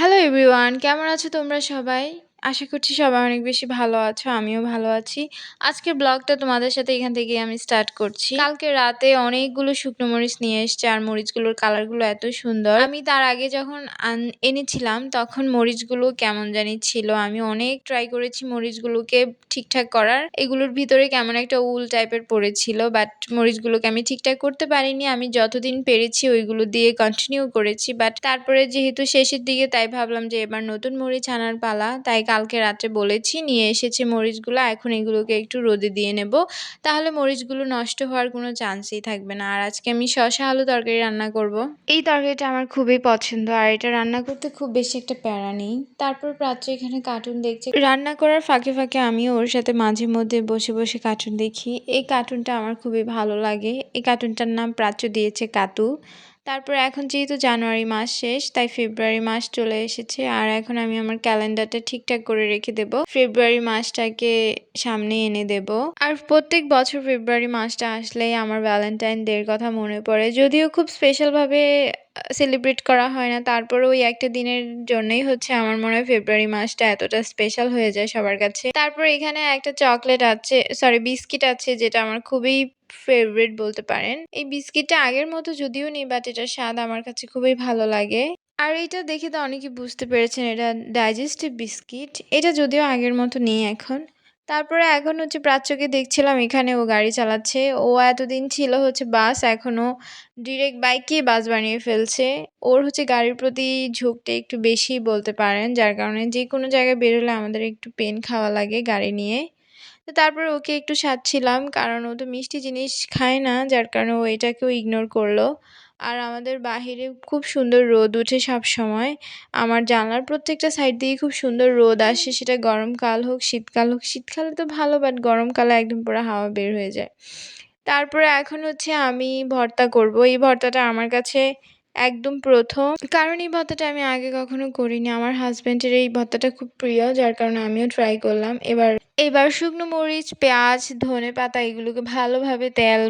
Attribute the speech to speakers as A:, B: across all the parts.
A: Hello everyone কেমন আছো তোমরা সবাই? আশা করছি সবাই অনেক বেশি ভালো আছো, আমিও ভালো আছি। আজকের ব্লগটা তোমাদের সাথে এখান থেকে আমি স্টার্ট করছি। কালকে রাতে অনেকগুলো শুকনো মরিচ নিয়ে এসছে, আর মরিচগুলোর কালারগুলো এত সুন্দর। আমি তার আগে যখন এনেছিলাম, তখন মরিচগুলো কেমন জানি ছিল। আমি অনেক ট্রাই করেছি মরিচগুলোকে ঠিকঠাক করার। এগুলোর ভিতরে কেমন একটা উল টাইপের পড়েছিল বাট মরিচগুলোকে আমি ঠিকঠাক করতে পারিনি। আমি যতদিন পেরেছি ওইগুলো দিয়ে কন্টিনিউ করেছি বাট তারপরে যেহেতু শেষের দিকে তাই ভাবলাম যে এবার নতুন মরিচ আনার পালা, তাই কালকে রাত্রে বলেছি নিয়ে এসেছে মরিচগুলো এখন এগুলোকে একটু রোদে দিয়ে নেব। তাহলে মরিচগুলো নষ্ট হওয়ার কোনো চান্সই থাকবে না। আর আজকে আমি শশা আলু তরকারি রান্না করব। এই তরকারিটা আমার খুবই পছন্দ আর এটা রান্না করতে খুব বেশি একটা প্যারা নেই। তারপর প্রাচ্য এখানে কার্টুন দেখছে। রান্না করার ফাঁকে ফাঁকে আমিও ওর সাথে মাঝে মধ্যে বসে বসে কার্টুন দেখি। এই কার্টুনটা আমার খুবই ভালো লাগে। এই কার্টুনটার নাম প্রাচ্য দিয়েছে কাতু। তারপর এখন যেহেতু জানুয়ারি মাস শেষ, তাই ফেব্রুয়ারি মাস চলে এসেছে। আর এখন আমি আমার ক্যালেন্ডারটা ঠিকঠাক করে রেখে দেব। ফেব্রুয়ারি মাসটাকে সামনে এনে দেব। আর প্রত্যেক বছর ফেব্রুয়ারি মাসটা আসলেই আমার ভ্যালেন্টাইন ডের কথা মনে পড়ে। যদিও খুব স্পেশালভাবে সেলিব্রেট করা হয় না তারপরে ওই একটা দিনের জন্যই হচ্ছে আমার মনে হয় ফেব্রুয়ারি মাসটা এতটা স্পেশাল হয়ে যায় সবার কাছে। তারপর এখানে একটা চকলেট আছে সরি বিস্কিট আছে, যেটা আমার খুবই ফেভারিট বলতে পারেন। এই বিস্কিটটা আগের মতো যদিও নেই বাট এটার স্বাদ আমার কাছে খুবই ভালো লাগে। আর এটা দেখে তো অনেকে বুঝতে পেরেছেন, এটা ডাইজেস্টিভ বিস্কিট এটা যদিও আগের মতো নেই এখন। তারপরে এখন হচ্ছে প্রাচ্যকে দেখছিলাম, এখানে ও গাড়ি চালাচ্ছে। ও এতদিন ছিল হচ্ছে বাস, এখনও ডিরেক্ট বাইককে বাস বানিয়ে ফেলছে। ওর হচ্ছে গাড়ির প্রতি ঝোঁকটা একটু বেশি বলতে পারেন, যার কারণে যে কোনো জায়গায় বেরোলে আমাদের একটু পেন খাওয়া লাগে গাড়ি নিয়ে। তো তারপর ওকে একটু সাজছিলাম কারণ ও তো মিষ্টি জিনিস খায় না, যার কারণে ও এটাকেও ইগনোর করল। আর আমাদের বাহিরে খুব সুন্দর রোদ উঠে সব সময়। আমার জানলার প্রত্যেকটা সাইড দিয়ে খুব সুন্দর রোদ আসে, সেটা গরমকাল হোক, শীতকাল হোক। শীতকালে তো ভালো বাট গরমকালে একদম পুরো হাওয়া বের হয়ে যায়। তারপরে এখন হচ্ছে আমি ভর্তা করব। এই ভর্তাটা আমার কাছে একদম প্রথম। কারণ এই ভর্তাটা আমি আগে কখনো করিনি। আমার হাজব্যান্ডের এই ভর্তাটা খুব প্রিয়, যার কারণে আমিও ট্রাই করলাম। এবার এবার শুকনো মরিচ, পেঁয়াজ, ধনে পাতা এগুলোকে ভালোভাবে তেল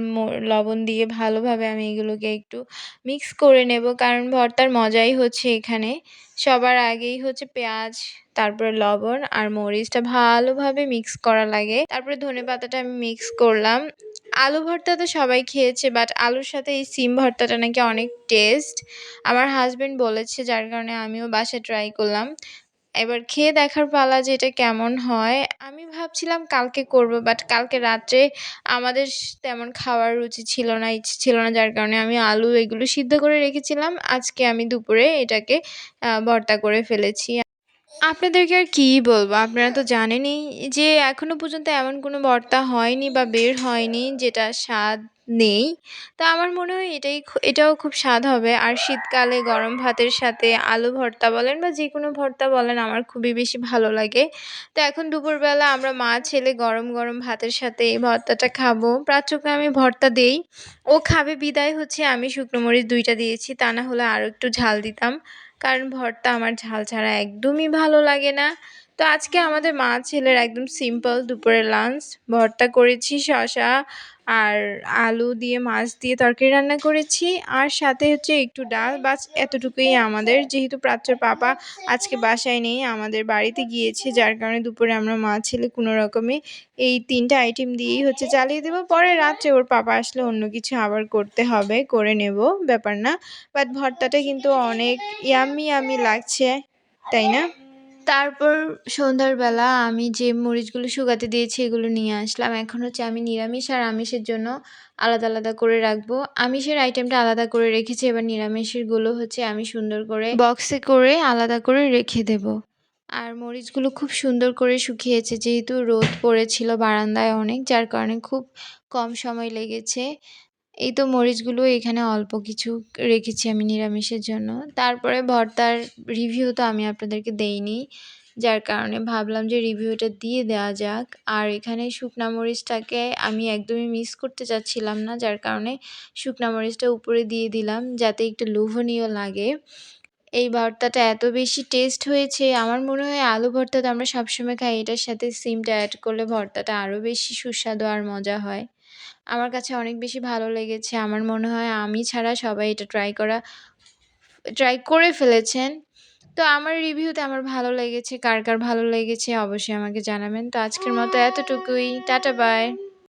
A: লবণ দিয়ে ভালোভাবে আমি এগুলোকে একটু মিক্স করে নেব। কারণ ভর্তার মজাই হচ্ছে এখানে। সবার আগেই হচ্ছে পেঁয়াজ, তারপরে লবণ আর মরিচটা ভালোভাবে মিক্স করা লাগে। তারপরে ধনে পাতাটা আমি মিক্স করলাম। আলু ভর্তা তো সবাই খেয়েছে বাট আলুর সাথে এই সিম ভর্তাটা নাকি অনেক টেস্ট আমার হাজব্যান্ড বলেছে যার কারণে আমিও বাসায় ট্রাই করলাম। এবার খেয়ে দেখার পালা যে এটা কেমন হয়। আমি ভাবছিলাম কালকে করব বাট কালকে রাত্রে আমাদের তেমন খাওয়ার রুচি ছিল না, ইচ্ছে ছিল না, যার কারণে আমি আলু এগুলো সিদ্ধ করে রেখেছিলাম। আজকে আমি দুপুরে এটাকে ভর্তা করে ফেলেছি। আপনাদেরকে আর কী বলব? আপনারা তো জানেনই যে এখনও পর্যন্ত এমন কোনো ভর্তা হয়নি বা বের হয়নি যেটা স্বাদ নেই। তো আমার মনে হয় এটাই এটাও খুব স্বাদ হবে। আর শীতকালে গরম ভাতের সাথে আলু ভর্তা বলেন বা যে কোনো ভর্তা বলেন আমার খুবই বেশি ভালো লাগে। তো এখন দুপুরবেলা আমরা মা, ছেলে গরম গরম ভাতের সাথে এই ভর্তাটা খাব। প্রাচ্যকে আমি ভর্তা দেই। ও খাবে বিদায় হচ্ছে আমি শুকনো মরিচ দুইটা দিয়েছি। তা না হলে আরও একটু ঝাল দিতাম। কারণ ভর্তা আমার ঝাল ছাড়া একদমই ভালো লাগে না। তো আজকে আমাদের মা ছেলের একদম সিম্পল দুপুরের লাঞ্চ ভর্তা করেছি শশা আর আলু দিয়ে, মাছ দিয়ে তরকারি রান্না করেছি। আর সাথে হচ্ছে একটু ডাল। বাস এতটুকুই আমাদের। যেহেতু প্রাচ্যর পাপা আজকে বাসায় নেই, আমাদের বাড়িতে গিয়েছে, যার কারণে দুপুরে আমরা মা, ছেলে কোনো রকমে এই তিনটা আইটেম দিয়েই হচ্ছে চালিয়ে দেবো। পরে রাত্রে ওর পাপা আসলে অন্য কিছু আবার করতে হবে, করে নেব, ব্যাপার না। বাট ভর্তাটা কিন্তু অনেক ইয়ামি ইয়ামি লাগছে, তাই না? তারপর সন্ধ্যার আমি যে মরিচগুলো শুকাতে দিয়েছি, এগুলো নিয়ে আসলাম। এখন হচ্ছে আমি নিরামিষ আর আমিষের জন্য আলাদা আলাদা করে রাখব। আমিষের আইটেমটা আলাদা করে রেখেছি, এবার নিরামিষেরগুলো হচ্ছে আমি সুন্দর করে বক্সে করে আলাদা করে রেখে দেব। আর মরিচগুলো খুব সুন্দর করে শুকিয়েছে, যেহেতু রোদ পড়েছিল বারান্দায় অনেক, যার কারণে খুব কম সময় লেগেছে। এই তো মরিচগুলো এখানে অল্প কিছু রেখেছি আমি নিরামিষের জন্য। তারপরে ভর্তার রিভিউ তো আমি আপনাদেরকে দেইনি। যার কারণে ভাবলাম যে রিভিউটা দিয়ে দেওয়া যাক। আর এখানে শুকনা মরিচটাকে আমি একদমই মিস করতে চাচ্ছিলাম না, যার কারণে শুকনা মরিচটা উপরে দিয়ে দিলাম যাতে একটু লোভনীয় লাগে। এই ভর্তাটা এত বেশি টেস্ট হয়েছে, আমার মনে হয় আলু ভর্তা তো আমরা সবসময় খাই, এটার সাথে সিমটা অ্যাড করলে ভর্তাটা আরও বেশি সুস্বাদু আর মজা হয়। আমার কাছে অনেক বেশি ভালো লেগেছে। আমার মনে হয় আমি ছাড়া সবাই এটা ট্রাই করা ট্রাই করে ফেলেছেন। তো আমার রিভিউতে আমার ভালো লেগেছে, কার কার ভালো লেগেছে অবশ্যই আমাকে জানাবেন। তো আজকের মতো এতটুকুই। Tata bye